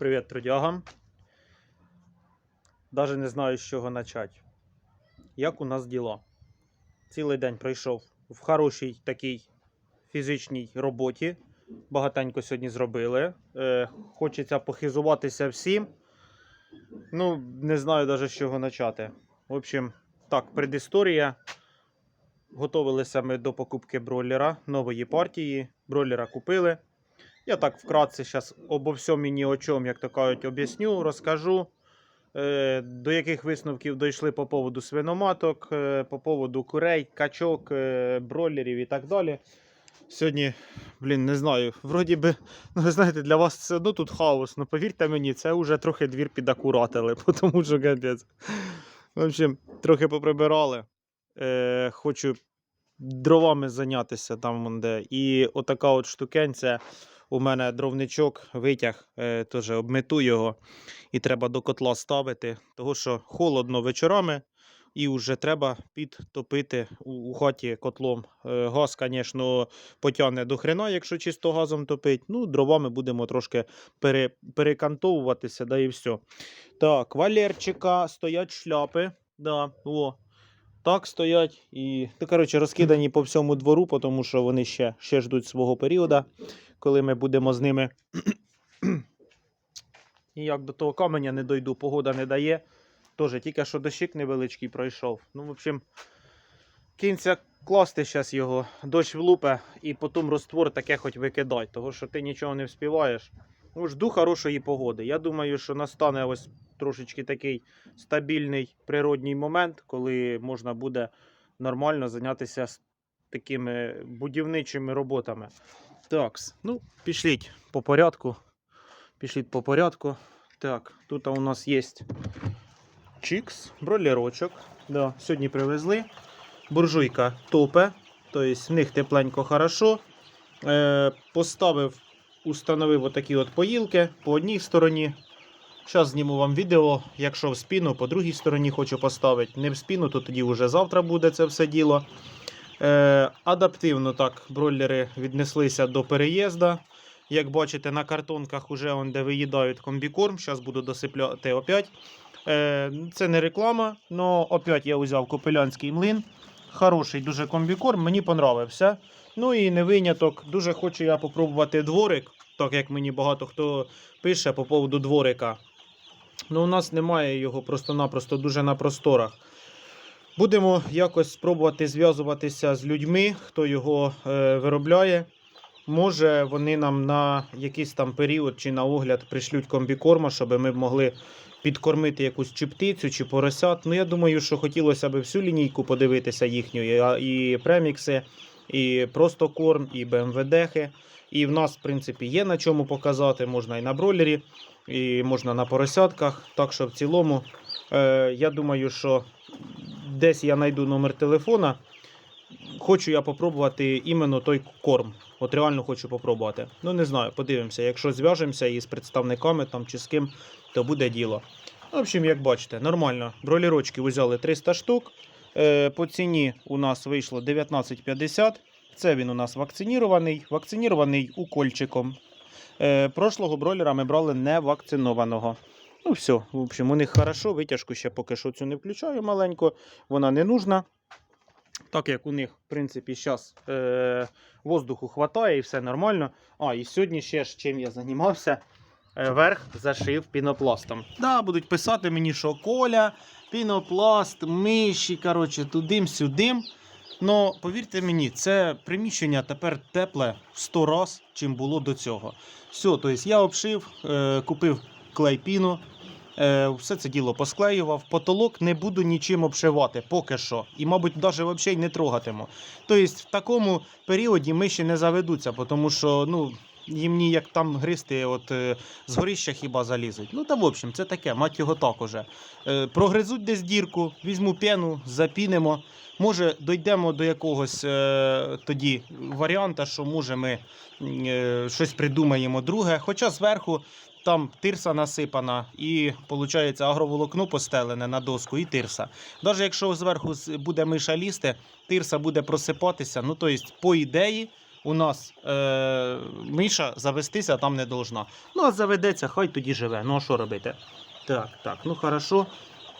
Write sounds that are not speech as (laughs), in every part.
Привіт, трудягам. Даже не знаю, з чого почати. Як у нас діла? Цілий день пройшов в хорошій такій фізичній роботі. Багатенько сьогодні зробили. Е, хочеться похизуватися всім. Ну, не знаю навіть з чого почати. В общем, так, предісторія. Готовилися ми до покупки бройлера нової партії. Бройлера купили. Я так вкратце зараз обо всьому і ні о чому, як то кажуть, об'ясню, розкажу. Е, до яких висновків дійшли по поводу свиноматок, е, по поводу курей, качок, е, бройлерів і так далі. Сьогодні, блін, не знаю, вроді би, (laughs) ну ви знаєте, для вас все одно тут хаос. Ну повірте мені, це вже трохи двір підакуратили, (laughs) тому що капець. В общем, трохи поприбирали. Е, хочу дровами зайнятися там, де. І отака от штукенця. У мене дровничок витяг, е, теж обмету його, і треба до котла ставити, тому що холодно вечорами, і вже треба підтопити у, у хаті котлом. Е, газ, звісно, потягне до хрена, якщо чисто газом топить. Ну, дровами будемо трошки пере, перекантовуватися, да і все. Так, валерчика, стоять шляпи. Да, о. Так стоять і, ну, коротше, розкидані по всьому двору, тому що вони ще, ще ждуть свого періоду коли ми будемо з ними. (clears throat) І як до того каменя не дойду, погода не дає. Тоже тільки що дощик невеличкий пройшов. Ну, в общем, кінця класти зараз його, дощ влупе і потім роствор таке хоч викидай, того що ти нічого не вспіваєш. Ну, жду хорошої погоди. Я думаю, що настане ось трошечки такий стабільний природній момент, коли можна буде нормально зайнятися такими будівничими роботами. Так, ну, пішліть по порядку. Пішліть по порядку. Так, тут у нас є чікс, бролерочок. Да, сьогодні привезли. Буржуйка топе, тобто в них тепленько хорошо. Е, поставив, установив отакі от поїлки по одній стороні. Зараз зніму вам відео, якщо в спину, по другій стороні хочу поставити. Не в спину, то тоді вже завтра буде це все діло. Е, адаптивно так бройлери віднеслися до переїзду. Як бачите, на картонках вже он, де виїдають комбікорм. Зараз буду досипляти опять. Е, це не реклама, але опять я взяв копелянський млин. Хороший дуже комбікорм, мені понравився. Ну і не виняток. Дуже хочу я попробувати дворик, так як мені багато хто пише по поводу дворика. Ну, у нас немає його просто-напросто дуже на просторах. Будемо якось спробувати зв'язуватися з людьми, хто його е, виробляє. Може, вони нам на якийсь там період чи на огляд пришлють комбікорма, щоб ми могли підкормити якусь чи птицю, чи поросят. Ну, я думаю, що хотілося б всю лінійку подивитися їхню, і, і премікси, і просто корм, і БМВДхи. І в нас, в принципі, є на чому показати. Можна і на бройлері, і можна на поросятках. Так що в цілому, е, я думаю, що десь я знайду номер телефона. Хочу я попробувати іменно той корм. От реально хочу попробувати. Ну не знаю, подивимося. Якщо зв'яжемося із представниками там чи з ким, то буде діло. В общем, як бачите, нормально. Бролірочки взяли 300 штук. Е, по ціні у нас вийшло 19,50. Це він у нас вакцинірований. Вакцинірований укольчиком. Е, прошлого бройлера ми брали не вакцинованого. Ну, все, в общем, у них хорошо, витяжку ще поки що цю не включаю маленько, вона не нужна. Так як у них, в принципі, зараз е, воздуху хватає і все нормально. А, і сьогодні ще ж чим я займався, верх зашив пінопластом. Да, будуть писати мені, що Коля, пінопласт, миші, коротше, тудим-сюдим. Ну, повірте мені, це приміщення тепер тепле в 100 раз, чим було до цього. Все, тобто я обшив, е, купив клей піну, е, все це діло посклеював. Потолок не буду нічим обшивати поки що. І, мабуть, навіть взагалі не трогатиму. Тобто, в такому періоді миші не заведуться, тому що ну, їм ніяк там гристи, от е, з горища хіба залізуть. Ну та в общем, це таке, мать його так уже. Е, прогризуть десь дірку, візьму пену, запінимо. Може, дійдемо до якогось е, тоді варіанта, що може ми е, щось придумаємо друге. Хоча зверху там тирса насипана і виходить агроволокно постелене на доску і тирса. Навіть якщо зверху буде миша лізти, тирса буде просипатися. Ну, тобто, по ідеї, у нас е, миша завестися там не должна. Ну, а заведеться, хай тоді живе. Ну, а що робити? Так, так, ну хорошо.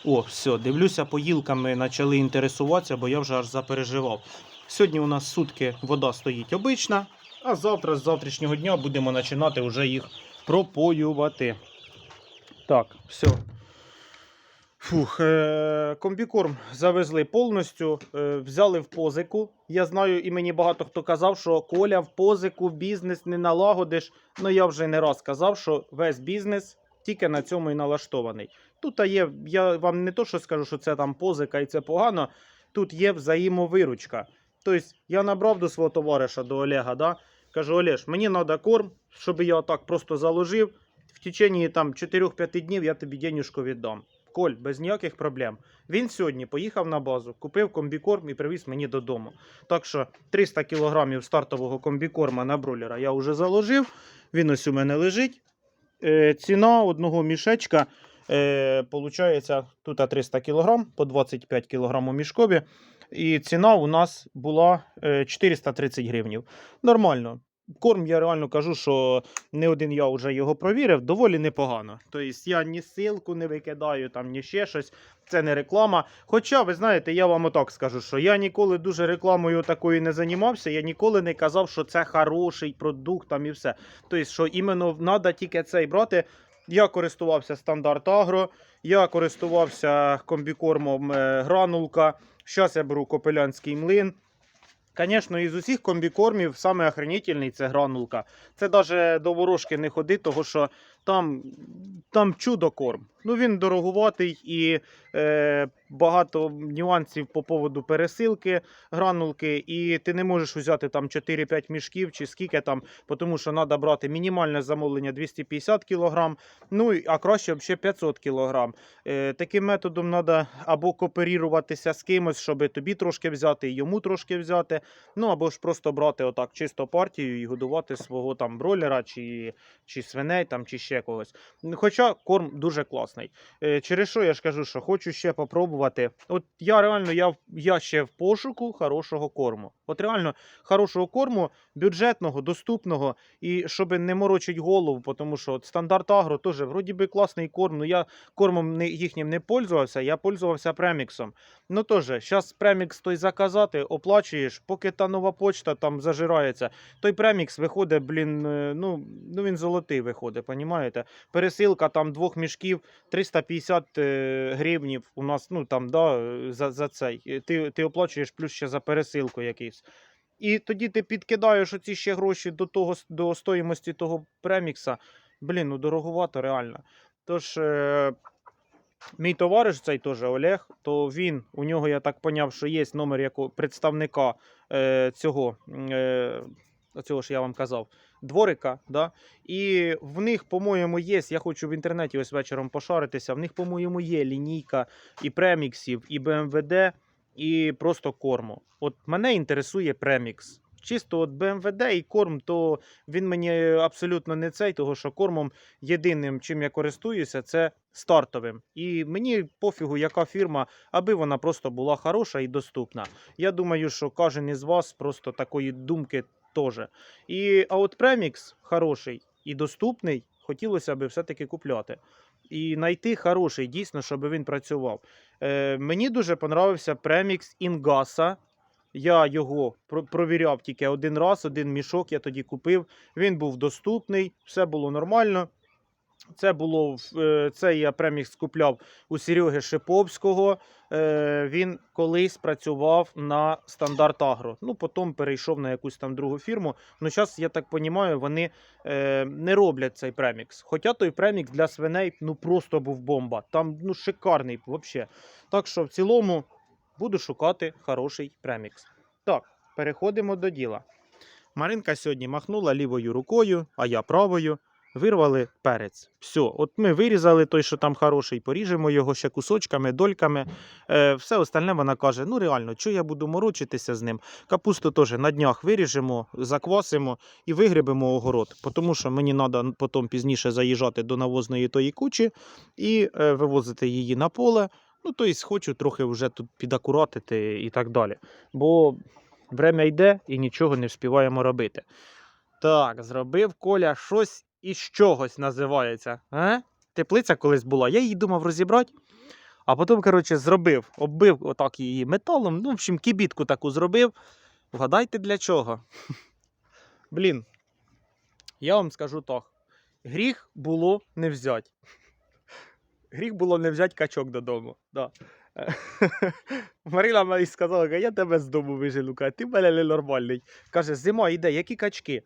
О, все, дивлюся, поїлками почали інтересуватися, бо я вже аж запереживав. Сьогодні у нас сутки вода стоїть обична, а завтра з завтрашнього дня будемо починати вже їх пропоювати. Так, все. Фух, е- комбікорм завезли повністю, е- взяли в позику. Я знаю, і мені багато хто казав, що Коля в позику бізнес не налагодиш. Ну я вже не раз казав, що весь бізнес тільки на цьому і налаштований. Тут є, я вам не то, що скажу, що це там позика і це погано. Тут є взаємовиручка. Тобто я набрав до свого товариша, до Олега, да? кажу, Олеж, мені треба корм, щоб я так просто заложив. В течение там 4-5 днів я тобі денюжку віддам. Коль, без ніяких проблем. Він сьогодні поїхав на базу, купив комбікорм і привіз мені додому. Так що 300 кг стартового комбікорма на бролера я вже заложив. Він ось у мене лежить. Е, ціна одного мішечка. Е, тут 300 кг по 25 кг у мішкові. І ціна у нас була е, 430 гривнів. Нормально. Корм, я реально кажу, що не один я вже його провірив, доволі непогано. Тобто я ні силку не викидаю, там, ні ще щось. Це не реклама. Хоча, ви знаєте, я вам отак скажу, що я ніколи дуже рекламою такою не займався. Я ніколи не казав, що це хороший продукт там і все. Тобто, що іменно треба тільки цей брати. Я користувався стандарт Агро, я користувався комбікормом е, гранулка. Зараз я беру копелянський млин. Звісно, із усіх комбікормів саме охренительний це гранулка. Це навіть до ворожки не ходи, тому що там, там чудо корм. Ну він дороговатий і е, багато нюансів по поводу пересилки гранулки. І ти не можеш взяти там 4-5 мішків чи скільки там, тому що треба брати мінімальне замовлення 250 кг, ну а краще взагалі 500 кг. Е, таким методом треба або кооперуватися з кимось, щоб тобі трошки взяти, йому трошки взяти. Ну або ж просто брати отак чисто партію і годувати свого там бройлера чи, чи свиней там, чи ще когось. Хоча корм дуже класний. Е, через що я ж кажу, що хочу ще попробувати. От я реально я, я ще в пошуку хорошого корму. От реально хорошого корму, бюджетного, доступного, і щоб не морочить голову, тому що от стандарт агро теж вроді би класний корм. Ну я кормом не, їхнім не пользувався, я пользувався преміксом. Ну теж, зараз премікс той заказати, оплачуєш, поки та нова почта там зажирається. Той премікс виходить, блін, е, ну, ну він золотий виходить, понімаєте? Пересилка там двох мішків 350 е, гривнів у нас, ну там, да, е, за, за цей. Е, Ти, ти оплачуєш плюс ще за пересилку якийсь. І тоді ти підкидаєш оці ще гроші до того до стоїмості того премікса. Блін, ну дороговато реально. Тож, е, мій товариш, цей теж Олег, то він, у нього, я так поняв, що є номер якого представника е, цього, цього ж я вам казав, дворика. Да? І в них, по-моєму, є. Я хочу в інтернеті ось вечором пошаритися. В них, по-моєму, є лінійка і преміксів, і БМВД, і просто корму. От мене інтересує премікс. Чисто от БМВД і корм, то він мені абсолютно не цей, того що кормом єдиним, чим я користуюся, це стартовим. І мені пофігу, яка фірма, аби вона просто була хороша і доступна. Я думаю, що кожен із вас просто такої думки теж. І, а от премікс хороший і доступний, хотілося б все-таки купляти. І знайти хороший, дійсно, щоб він працював. Е, мені дуже понравився премікс Інгаса. Я його провіряв тільки один раз, один мішок я тоді купив. Він був доступний, все було нормально. Це було е, це я премікс купляв у Сереги Шиповського. Е, Він колись працював на стандарт Агро. Ну, потім перейшов на якусь там другу фірму. Ну, зараз, я так розумію, вони е, не роблять цей премікс. Хоча той премікс для свиней ну просто був бомба. Там ну шикарний взагалі. Так що в цілому буду шукати хороший премікс. Так, переходимо до діла. Маринка сьогодні махнула лівою рукою, а я правою. Вирвали перець. Все, от ми вирізали той, що там хороший, поріжемо його ще кусочками, дольками. Е, все остальне вона каже: ну реально, що я буду морочитися з ним? Капусту теж на днях виріжемо, заквасимо і вигребемо огород. Тому що мені треба потім пізніше заїжджати до навозної тої кучі і е, вивозити її на поле. Ну, тобто, хочу трохи вже тут підакуратити і так далі. Бо Время йде і нічого не вспіваємо робити. Так, зробив Коля щось із чогось називається. А? Теплиця колись була. Я її думав розібрати. А потім, коротше, зробив, оббив отак її металом. Ну, в общем, кібітку таку зробив. Вгадайте для чого? (laughs) Блін, я вам скажу так. Гріх було не взяти. (laughs) Гріх було не взяти качок додому. Да. (laughs) Марина мені сказала, я тебе з дому вижену, ти мене ненормальний. Каже, зима йде, які качки?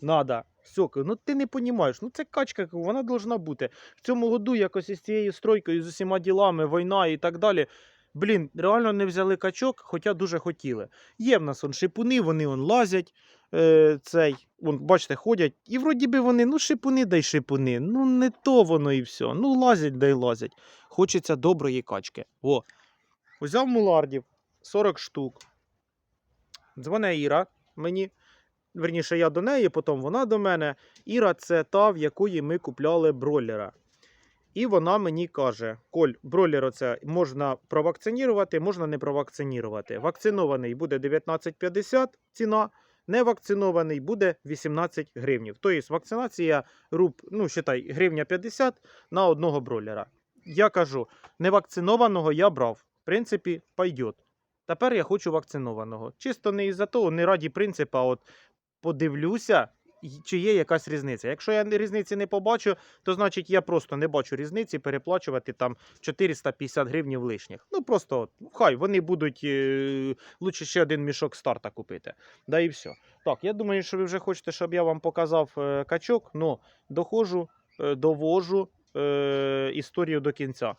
Надо. Все, ну ти не розумієш, ну це качка, вона должна бути. В цьому году якось із цією стройкою, з усіма ділами, війна і так далі. Блін, реально не взяли качок, хоча дуже хотіли. Є в нас он шипуни, вони он лазять. Е, цей, вон, бачите, ходять. І вроді би вони, ну шипуни дай шипуни. Ну не то воно і все. Ну лазять дай лазять. Хочеться доброї качки. Во. Взяв мулардів 40 штук. Дзвоне Іра мені. Верніше, я до неї, потім вона до мене. Іра це та, в якої ми купляли бройлера. І вона мені каже: Коль, бройлер оце можна провакцинувати, можна не провакцинувати. Вакцинований буде 19,50 ціна, не вакцинований буде 18 гривнів. Тобто вакцинація руб, ну, считай, гривня 50 на одного бройлера. Я кажу, невакцинованого я брав. В принципі, пойдет. Тепер я хочу вакцинованого. Чисто не із-за того, не раді принципу, от подивлюся, чи є якась різниця. Якщо я різниці не побачу, то значить я просто не бачу різниці переплачувати там 450 гривнів лишніх. Ну просто хай вони будуть е, лучше ще один мішок старта купити. Да і все. Так, я думаю, що ви вже хочете, щоб я вам показав е, качок. Ну, доходжу, е, довожу е, історію до кінця.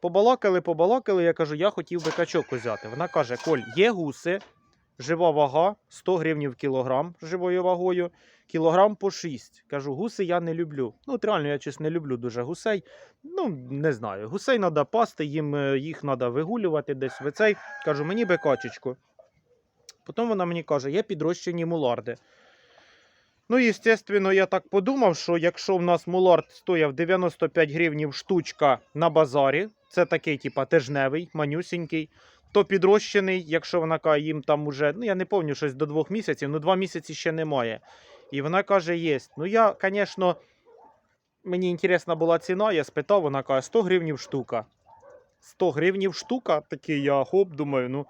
Побалакали, побалакали. Я кажу, я хотів би качок взяти. Вона каже: Коль, є гуси, жива вага 100 гривень в кілограм живою вагою, кілограм по 6. Кажу, гуси я не люблю. Ну, от реально, я чесно не люблю дуже гусей. Ну, не знаю. Гусей треба пасти, їм е, їх треба вигулювати десь в цей. Кажу, мені би качечку. Потім вона мені каже, є підрощені муларди. Ну, естественно, я так подумав, що якщо в нас мулард стояв 95 гривнів штучка на базарі, це такий, типа, тижневий, манюсінький, то підрощений, якщо вона каже, їм там уже, ну я не пам'ятаю, щось до двох місяців, ну два місяці ще немає. І вона каже, є. Ну я, звісно, мені інтересна була ціна, я спитав, вона каже, 100 гривнів штука. 100 гривнів штука, такий я хоп, думаю, ну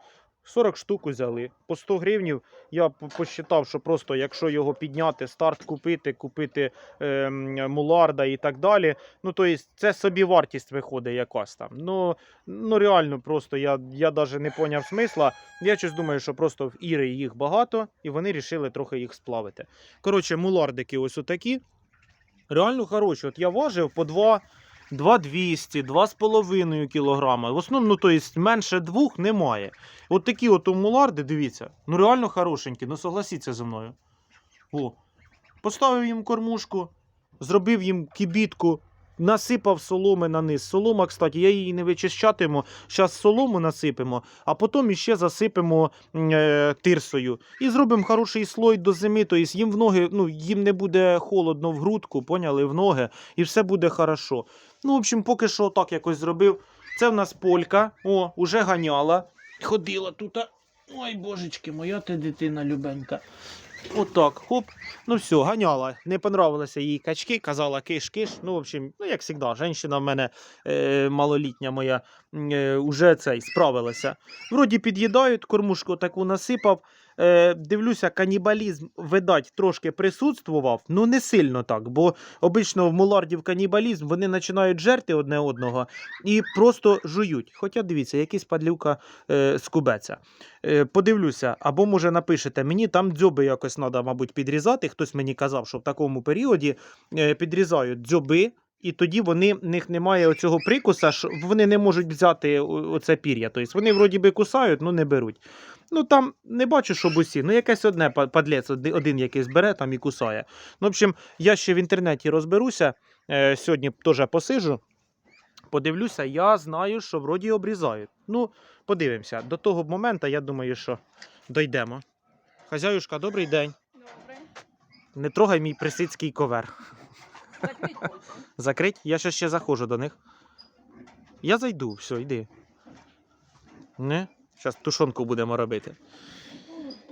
40 штук взяли. По 100 гривнів я посчитав, що просто якщо його підняти, старт купити, купити ем, муларда і так далі. Ну, то есть, це собі вартість виходить якась там. Ну, ну реально, просто я, я навіть не поняв смисла. Я щось думаю, що просто в Іри їх багато, і вони вирішили трохи їх сплавити. Коротше, мулардики ось отакі. Реально хороші. От я важив по 2. 2200, 2,5 кг. В основному, ну, то есть, менше двох немає. От такі от муларди, дивіться, ну реально хорошенькі, ну согласіться зі мною. О. Поставив їм кормушку, зробив їм кібітку, насипав соломи на низ. Солома, кстати, я її не вичищатиму. Зараз солому насипемо, а потім іще засипемо е, тирсою. І зробимо хороший слой до зими. Тобто їм в ноги, ну, їм не буде холодно в грудку, поняли, в ноги, і все буде хорошо. Ну, в общем, поки що так якось зробив. Це в нас полька. О, уже ганяла. Ходила тут. Ой, божечки, моя ти дитина любенька. Отак, хоп. Ну все, ганяла. Не понравилися їй качки, казала киш-киш. Ну, в общем, ну, як завжди, жінка в мене е, малолітня моя е, уже цей справилася. Вроді під'їдають, кормушку таку насипав. Е, дивлюся, канібалізм, видать, трошки присутствував, ну не сильно так, бо обично в мулардів канібалізм вони починають жерти одне одного і просто жують. Хоча дивіться, якийсь падлюка е, скубеться. Е, подивлюся, або може напишете, мені там дзьоби якось треба, мабуть, підрізати. Хтось мені казав, що в такому періоді е, підрізають дзьоби. І тоді вони в них немає оцього прикуса, що вони не можуть взяти оце пір'я. Тобто вони вроді би кусають, але не беруть. Ну там не бачу, щоб усі. Ну, якесь одне падлець, один якийсь бере там і кусає. Ну, в общем, я ще в інтернеті розберуся. Е, сьогодні теж посижу. Подивлюся, я знаю, що вроді обрізають. Ну, подивимося. До того моменту, я думаю, що дійдемо. Хазяюшка, добрий день. Добре. Не трогай мій присицький ковер. Закрить. Закрить? Я ще ще заходжу до них. Я зайду, все, йди. Не? Зараз тушонку будемо робити.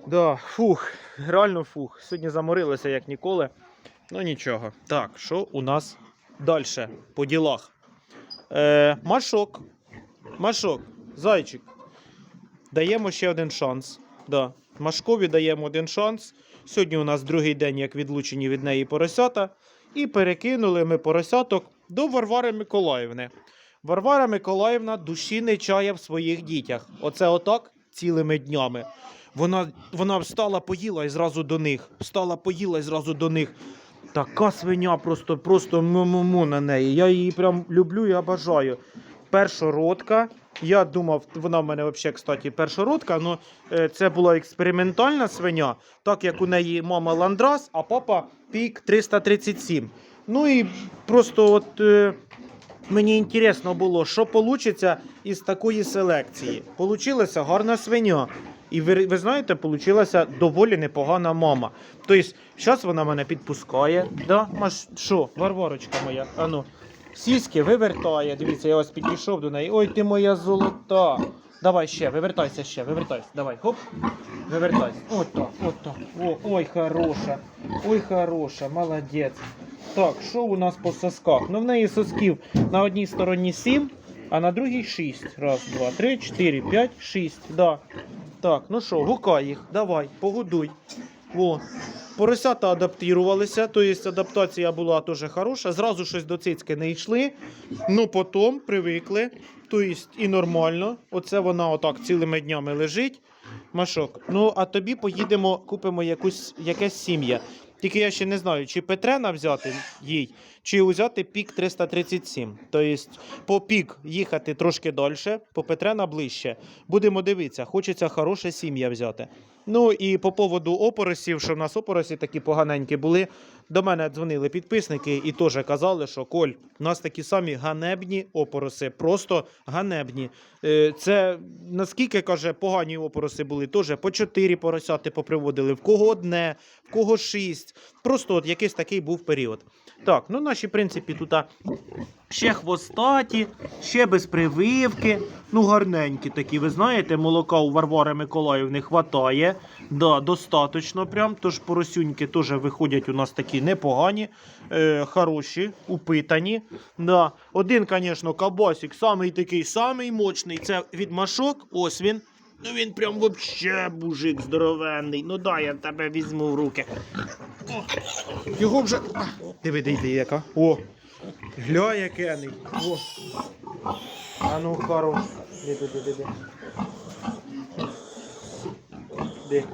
Да, фух, реально фух. Сьогодні заморилися як ніколи. Ну нічого. Так, що у нас далі по ділах? Е, Машок. Машок, зайчик. Даємо ще один шанс. Да. Машкові даємо один шанс. Сьогодні у нас другий день, як відлучені від неї поросята. І перекинули ми поросяток до Варвари Миколаївни. Варвара Миколаївна душі не чає в своїх дітях. Оце отак цілими днями. Вона, вона встала, поїла і зразу до них. Встала, поїла і зразу до них. Така свиня просто, просто му-му-му на неї. Я її прям люблю і обожаю. Першородка. Я думав, вона в мене взагалі, кстати, першородка, але це була експериментальна свиня, так як у неї мама Ландрас, а папа пік 337. Ну і просто от е, мені інтересно було, що вийде із такої селекції. Получилася гарна свиня. І ви, ви знаєте, получилася доволі непогана мама. Тобто, зараз вона мене підпускає. Да? Маш, що, Варварочка моя, ану. Сіськи вивертає. Дивіться, я ось підійшов до неї. Ой, ти моя золота. Давай ще, вивертайся ще, вивертайся. Давай, хоп. Вивертайся. От так, от так. О, ой, хороша. Ой, хороша, молодець. Так, що у нас по сосках? Ну, в неї сосків на одній стороні 7, а на другій 6. Раз, два, три, чотири, п'ять, шість. Да. Так, ну що, гукай їх, давай, погодуй. О. Поросята адаптувалися, тобто адаптація була теж хороша. Зразу щось до цицьки не йшли. Ну потім привикли. Тобто і нормально. Оце вона отак цілими днями лежить. Машок. Ну, а тобі поїдемо, купимо якусь, якесь сім'я. Тільки я ще не знаю, чи Петрена взяти їй, чи взяти пік 337. Тобто по пік їхати трошки далі, по Петрена ближче. Будемо дивитися, хочеться хороша сім'я взяти. Ну і по поводу опоросів, що в нас опоросі такі поганенькі були. До мене дзвонили підписники і теж казали, що Коль, у нас такі самі ганебні опороси, просто ганебні. Е, Це наскільки каже, погані опороси були, теж по чотири поросяти поприводили, в кого одне, в кого шість. Просто от якийсь такий був період. Так, ну наші, в принципі, тут ще хвостаті, ще без прививки. Ну, гарненькі такі. Ви знаєте, молока у Варвари Миколаївни хватає. Да, достаточно прям. Тож поросюньки теж виходять у нас такі непогані, е, хороші, упитані. Да. Один, звісно, кабасик, самий такий, самий мощний. Це від машок. Ось він. Ну він прям вообще мужик здоровенний. Ну дай я тебе візьму в руки. О, його вже. Диви, диви, яка. О! Гля, якений. О. А ну хорош. Де, де, де, де?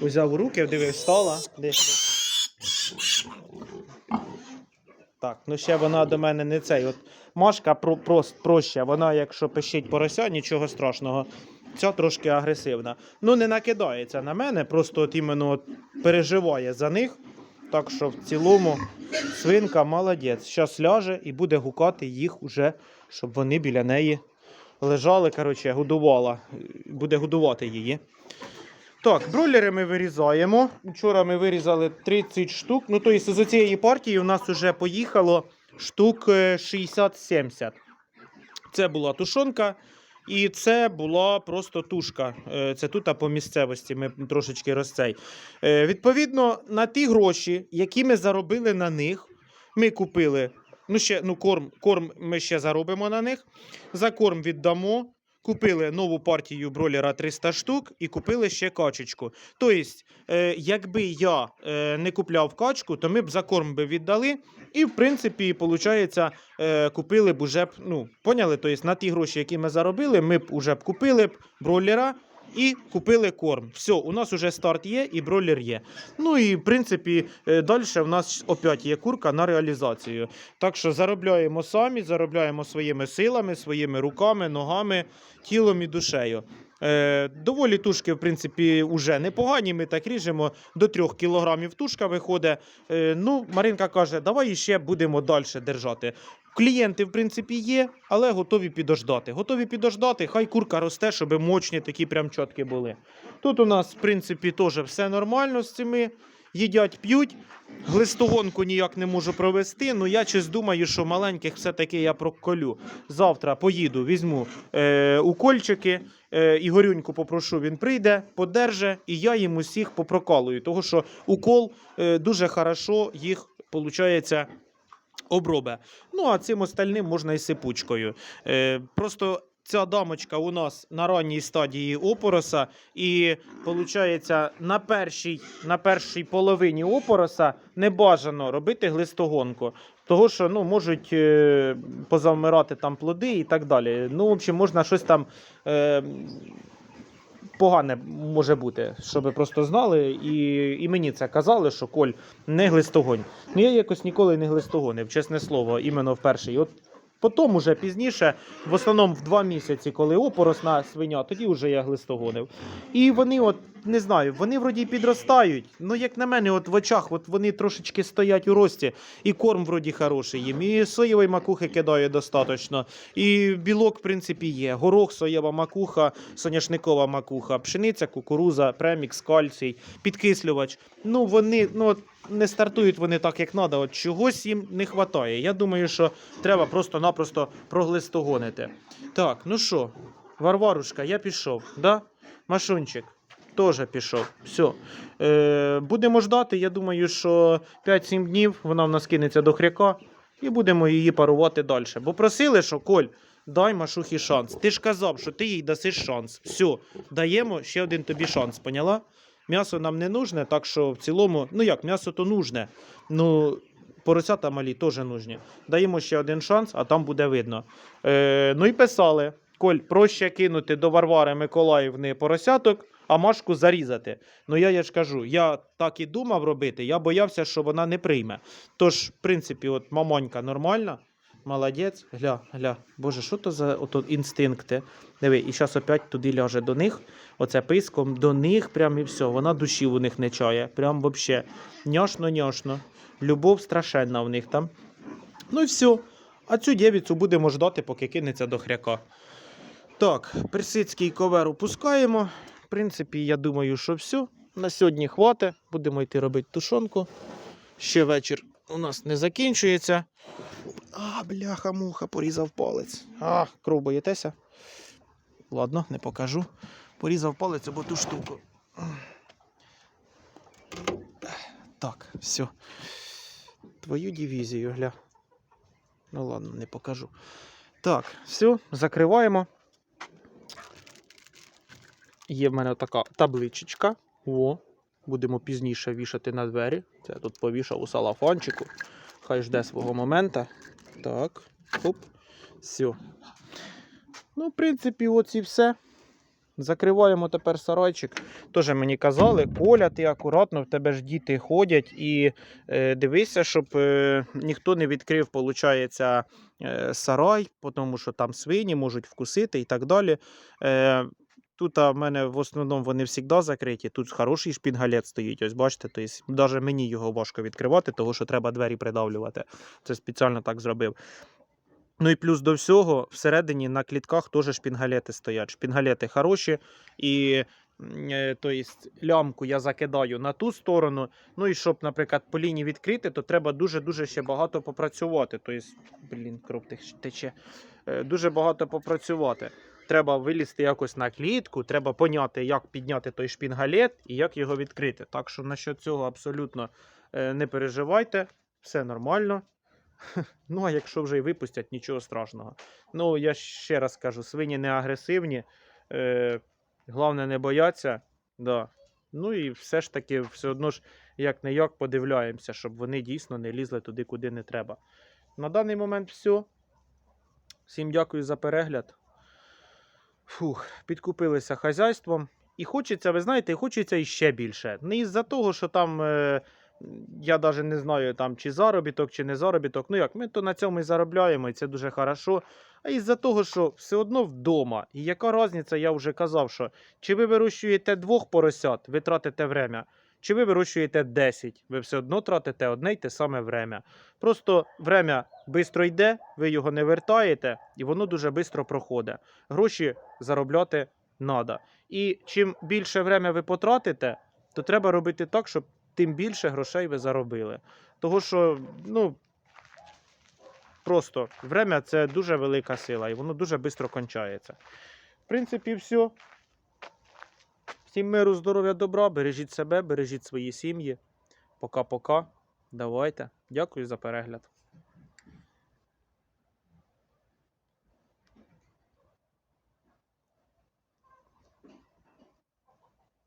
Узяв руки, диви, встала. Де? Так, ну ще вона до мене не цей. От Машка про, прост, проща, вона, якщо пищить порося, нічого страшного. Ця трошки агресивна. Ну, не накидається на мене, просто от іменно от переживає за них. Так що в цілому свинка молодець. Зараз ляже і буде гукати їх уже, щоб вони біля неї лежали. Коротше, годувала. Буде годувати її. Так, бройлери ми вирізаємо. Вчора ми вирізали 30 штук. Ну, тобто з цієї партії у нас вже поїхало штук е, 60-70. Це була тушонка. І це була просто тушка. Е, Це тут а по місцевості ми трошечки розцей. Е, Відповідно, на ті гроші, які ми заробили на них, ми купили. Ну, ще, ну, корм, корм ми ще заробимо на них. За корм віддамо. Купили нову партію бролера 300 штук і купили ще качечку. Тобто, е, якби я е, не купляв качку, то ми б за корм би віддали. І, в принципі, виходить, е, купили б уже б, ну, поняли? Тобто, на ті гроші, які ми заробили, ми б уже б купили б бройлера і купили корм. Все, у нас вже старт є і бройлер є. Ну і в принципі, далі в нас опять є курка на реалізацію. Так що заробляємо самі, заробляємо своїми силами, своїми руками, ногами, тілом і душею. Е, доволі тушки, в принципі, вже непогані. Ми так ріжемо. До 3 кілограмів тушка виходить. Е, ну, Маринка каже, давай ще будемо далі держати. Клієнти, в принципі, є, але готові підождати. Готові підождати, хай курка росте, щоб мочні такі прям чіткі були. Тут у нас, в принципі, теж все нормально з цими. Їдять, п'ють. Глистогонку ніяк не можу провести. Ну я щось думаю, що маленьких все-таки я проколю. Завтра поїду, візьму е, укольчики. Е, Ігорюньку попрошу, він прийде, подерже, і я їм усіх попрокалую. Тому що укол е, дуже хорошо їх, виходить, обробе. Ну, а цим остальним можна і сипучкою. Е, просто ця дамочка у нас на ранній стадії опороса, і виходить, на першій, на першій половині опороса не бажано робити глистогонку. Того, що ну, можуть е, позавмирати там плоди і так далі. Ну, в общем, можна щось там. Е, Погане може бути, щоб ви просто знали, і, і мені це казали, що Коль не глистогонь. Ну я якось ніколи не глистогонив, чесне слово, іменно в перший. От потім уже пізніше, в основному в два місяці, коли опоросна свиня, тоді вже я глистогонив. І вони, от не знаю, вони вроді підростають. Ну, як на мене, от в очах, от вони трошечки стоять у рості, і корм вроді хороший їм, і соєвої макухи кидаю достатньо. І білок, в принципі, є. Горох, соєва макуха, соняшникова макуха, пшениця, кукуруза, премікс, кальцій, підкислювач. Ну, вони ну, от не стартують вони так, як треба. От чогось їм не вистачає. Я думаю, що треба просто-напросто проглистогонити. Так, ну що, Варварушка, я пішов, да? Машунчик. Теж пішов. Все. Е, будемо ждати. Я думаю, що 5-7 днів вона в нас кинеться до хряка і будемо її парувати далі. Бо просили, що Коль, дай Машухі шанс. Ти ж казав, що ти їй даси шанс. Все, даємо ще один тобі шанс, поняла? М'ясо нам не нужне, так що в цілому, ну як, м'ясо то нужне. Ну, поросята малі теж нужні. Даємо ще один шанс, а там буде видно. Е, ну і писали: Коль, проще кинути до Варвари Миколаївни поросяток, а Машку зарізати. Ну я, я ж кажу, я так і думав робити, я боявся, що вона не прийме. Тож, в принципі, от мамонька нормальна. Молодець, гля, гля. Боже, що то за ото інстинкти? Диви, і зараз опять туди ляже до них. Оце писком до них, прям і все. Вона душі у них не чає. Прям вообще няшно-няшно. Любов страшенна в них там. Ну і все. А цю дівицю будемо ждати, поки кинеться до хряка. Так, персидський ковер опускаємо. В принципі, я думаю, що все. На сьогодні хватить. Будемо йти робити тушонку. Ще вечір у нас не закінчується. А, бляха-муха, порізав палець. А, кров боїтеся? Ладно, не покажу. Порізав палець або ту штуку. Так, все. Твою дивізію, гля. Ну ладно, не покажу. Так, все, закриваємо. Є в мене така табличечка. О, будемо пізніше вішати на двері. Це я тут повішав у салафанчику. Хай жде свого момента. Так, оп, все. Ну, в принципі, ось і все. Закриваємо тепер сарайчик. Теж мені казали, Коля, ти акуратно, в тебе ж діти ходять і е, дивися, щоб е, ніхто не відкрив, виходить, е, сарай, тому що там свині можуть вкусити і так далі. Е, Тут а, в мене в основному вони завжди закриті. Тут хороший шпінгалет стоїть. Ось бачите, тобто, навіть мені його важко відкривати, тому що треба двері придавлювати. Це спеціально так зробив. Ну і плюс до всього, всередині на клітках теж шпінгалети стоять. Шпінгалети хороші. І е, то есть, лямку я закидаю на ту сторону. Ну і щоб, наприклад, по лінії відкрити, то треба дуже-дуже ще багато попрацювати. Тобто, блін, кров тече. Е, Дуже багато попрацювати. Треба вилізти якось на клітку, треба поняти, як підняти той шпінгалет і як його відкрити. Так що насчет цього абсолютно е, не переживайте, все нормально. (laughs) Ну, а якщо вже і випустять, нічого страшного. Ну, я ще раз кажу, свині не агресивні, е, головне не бояться. Да. Ну і все ж таки, все одно ж, як не як, подивляємося, щоб вони дійсно не лізли туди, куди не треба. На даний момент все. Всім дякую за перегляд. Фух, підкупилися хазяйством. І хочеться, ви знаєте, хочеться іще більше. Не із-за того, що там. Е, я навіть не знаю, там, чи заробіток, чи не заробіток. Ну як, ми то на цьому і заробляємо, і це дуже хорошо. А із-за того, що все одно вдома. І яка різниця, я вже казав, що чи ви вирощуєте двох поросят, ви тратите время, чи ви вирощуєте 10, ви все одно тратите одне й те саме время. Просто время швидко йде, ви його не вертаєте, і воно дуже швидко проходить. Гроші заробляти треба. І чим більше время ви потратите, то треба робити так, щоб тим більше грошей ви заробили. Того що, ну, просто время це дуже велика сила, і воно дуже швидко кончається. В принципі, все. Всім миру, здоров'я, добра, бережіть себе, бережіть свої сім'ї. Пока-пока. Давайте. Дякую за перегляд.